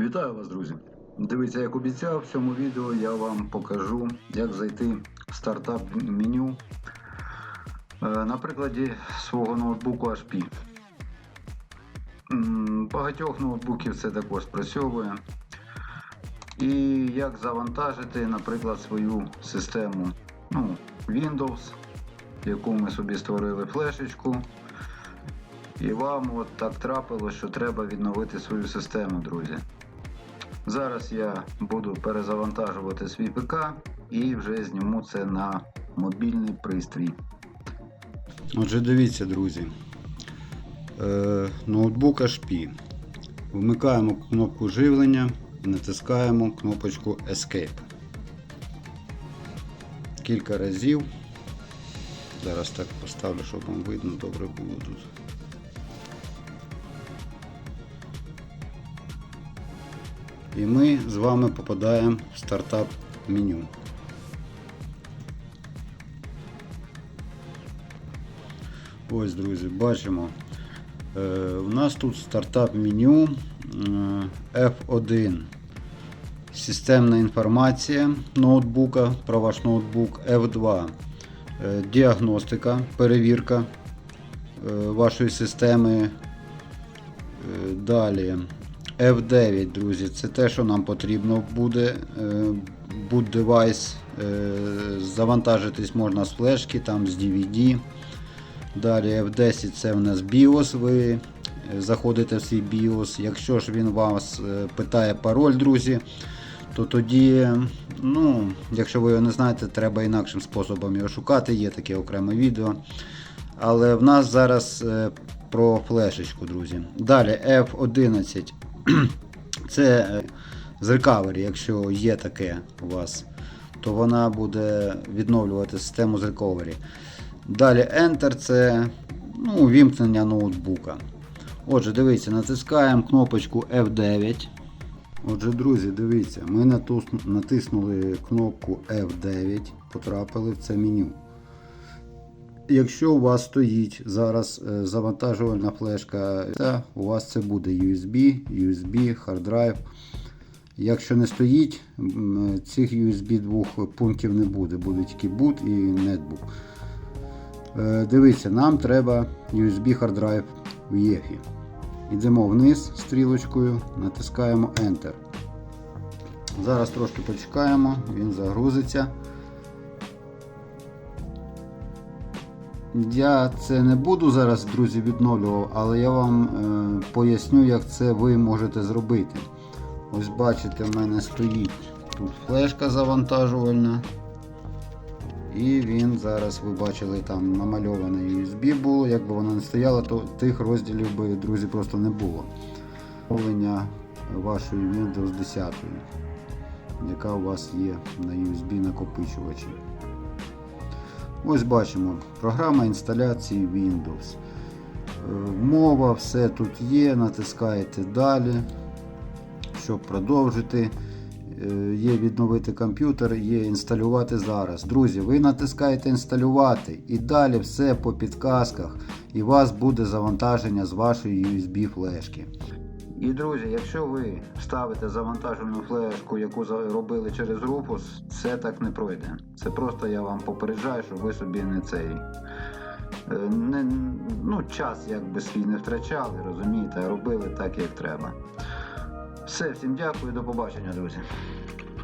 Вітаю вас, друзі! Дивіться, як обіцяв, в цьому відео я вам покажу, як зайти в стартап меню е, на прикладі свого ноутбуку HP. Багатьох ноутбуків це також спрацьовує. І як завантажити, наприклад, свою систему ну, Windows, яку ми собі створили флешечку. І вам от так трапилось, що треба відновити свою систему, друзі. Зараз я буду перезавантажувати свій ПК і вже зніму це на мобільний пристрій. Отже, дивіться, друзі. Е, ноутбук HP. Вмикаємо кнопку живлення і натискаємо кнопочку Escape. Кілька разів. Зараз так поставлю, щоб вам видно, добре було тут. І ми з вами попадаємо в стартап меню. Ось, друзі, бачимо. Е, у нас тут стартап меню е, F1. Системна інформація ноутбука про ваш ноутбук F2. Е, діагностика, перевірка е, вашої системи. Далі F9, друзі, це те, що нам потрібно буде. Е, Boot девайс. Завантажитись можна з флешки, там з DVD. Далі F10 це у нас BIOS, ви е, заходите в свій BIOS. Якщо ж він вас е, питає пароль, друзі, то тоді, ну, якщо ви його не знаєте, треба інакшим способом його шукати, є таке окреме відео. Але в нас зараз про флешечку, друзі. Далі F11. Це е, з recovery, якщо є таке у вас, то вона буде відновлювати систему з recovery. Далі Enter це ну, вімкнення ноутбука. Отже, дивіться, натискаємо кнопочку F9. Отже, друзі, дивіться, ми натиснули кнопку F9, потрапили в це меню. Якщо у вас стоїть зараз е, завантажувальна флешка, у вас це буде USB, USB, hard drive. Якщо не стоїть, цих USB двох пунктів не буде, буде тільки boot і netbook. Е, Дивіться, нам треба USB hard drive в EFI. Йдемо вниз стрілочкою, натискаємо Enter. Зараз трошки почекаємо, він загрузиться. Я це не буду зараз, друзі, відновлював, але я вам е, поясню, як це ви можете зробити. Ось бачите, в мене стоїть тут флешка завантажувальна. І він зараз, ви бачили, там намальоване USB було. Якби воно не стояло, то тих розділів би, друзі, просто не було. Встановлення вашої Windows 10, яка у вас є на USB накопичувачі. Ось бачимо програма інсталяції Windows. Е, Мова, все тут є, натискаєте далі, щоб продовжити. Е, Є відновити комп'ютер, є інсталювати зараз. Друзі, ви натискаєте інсталювати і далі все по підказках, і у вас буде завантаження з вашої USB флешки. І друзі, якщо ви ставите завантажену флешку, яку робили через Rufus, це так не пройде. Це просто я вам попереджаю, щоб ви собі не цей. е, Не, ну, час якби свій не втрачали, розумієте, робили так, як треба. Все, всім дякую, до побачення, друзі.